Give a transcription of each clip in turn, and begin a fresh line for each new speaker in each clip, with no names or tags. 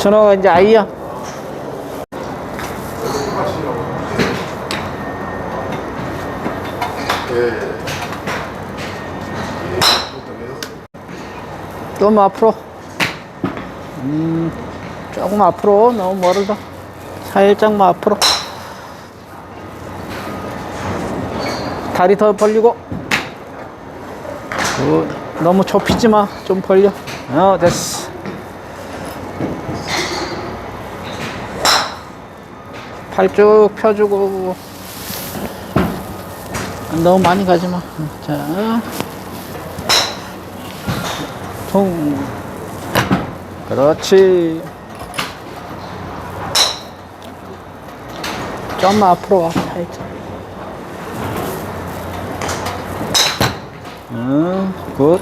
준호가 이제 아이야. 좀 앞으로. 음, 조금 앞으로. 너무 멀다. 살짝만 앞으로. 다리 더 벌리고. 굿. 너무 좁히지 마. 좀 벌려. 어, 됐어. 팔 쭉 펴주고. 너무 많이 가지 마. 자. 통. 그렇지. 좀만 앞으로 와. 살짝. 응, 굿.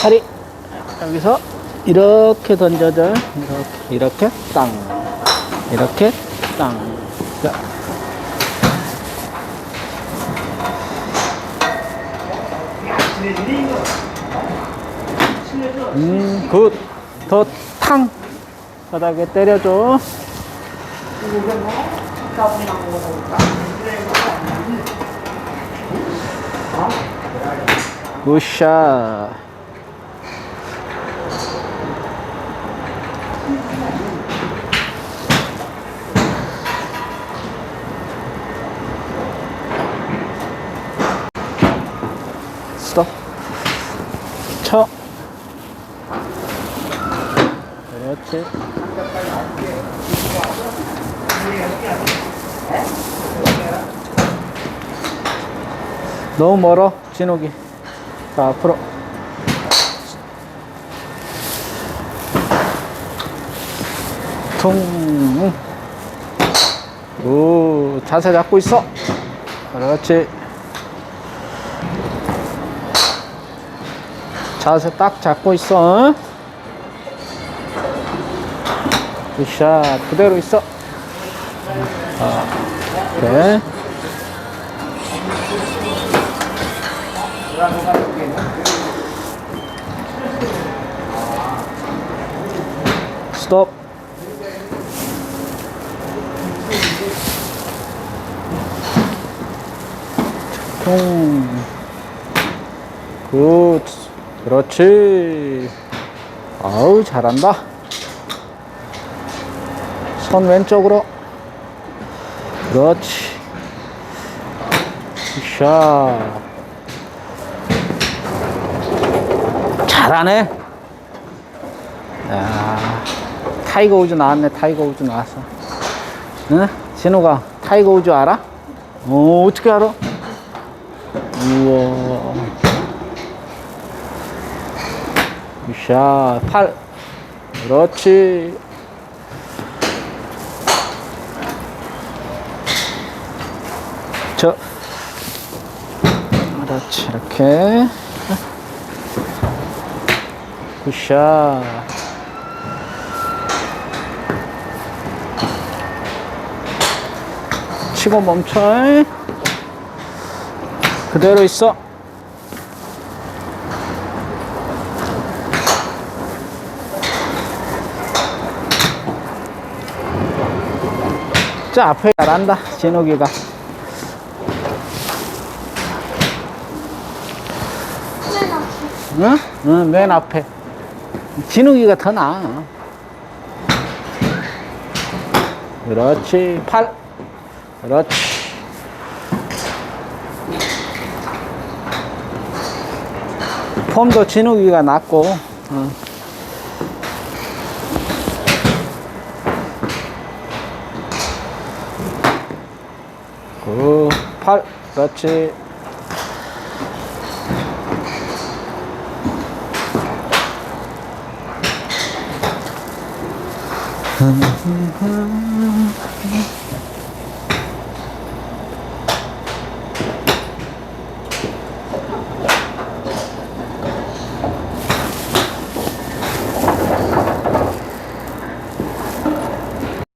다리. 여기서 이렇게 던져줘. 이렇게, 이렇게, 땅. 이렇게, 땅. 자. 음, 굿. 더 탕. 바닥에 때려줘. 굿샷. 스톱. 쳐. 그렇지. 너무 멀어, 진욱이. 자, 앞으로. 퉁. 오, 자세 잡고 있어. 그렇지. 자세 딱 잡고 있어. 응? 굿샷. 그대로 있어. 아, 그래. 스톱. 통. 굿. 그렇지. 아우, 잘한다. 손 왼쪽으로. 그렇지. 굿샷. 잘하네. 야, 타이거 우즈 나왔네. 타이거 우즈 나왔어. 응? 진우가 타이거 우즈 알아? 어, 어떻게 알아? 우와. 굿샷. 팔. 그렇지. 저. 그렇지. 이렇게. 굿샷. 치고 멈춰. 그대로 있어. 저 앞에 잘한다, 진욱이가. 응? 응, 맨 앞에. 진욱이가 더 나아. 그렇지. 팔. 그렇지. 폼도 진욱이가 낫고. 응. 그, 팔. 그렇지. フフフ。